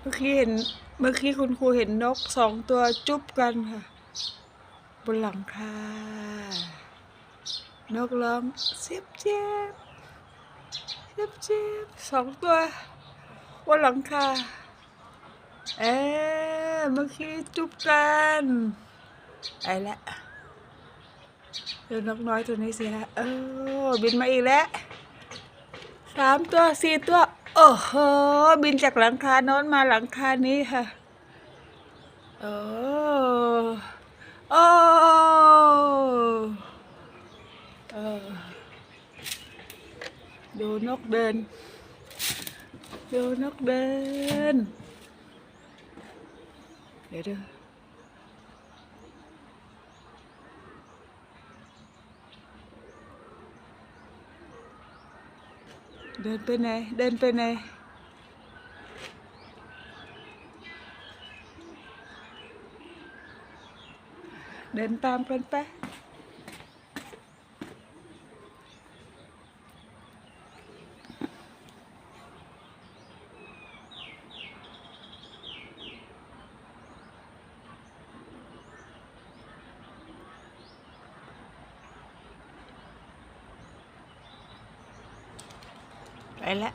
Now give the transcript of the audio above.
เมื่อกี้เห็น เมื่อกี้คุณครูเห็นนกสองตัวจุ๊บกันค่ะ บนหลังคานกร้องเสียบเจ็บเสียบเจ็บสองตัวบนหลังคาเอ๊ะเมื่อกี้จุ๊บกันไอ้ละเดี๋ยวนกน้อยตัวนี้สิฮะเออบินมาอีกแล้ว สามตัวสี่ตัว โอ้โห บินจากหลังคาโน้นมาหลังคานี้ค่ะ โอ้โอ้ดูนกเดิน ดูนกเดิน เดี๋ยวดู เดินไปไหน เดินไปไหน เดินตามกันไป ไปแล้ว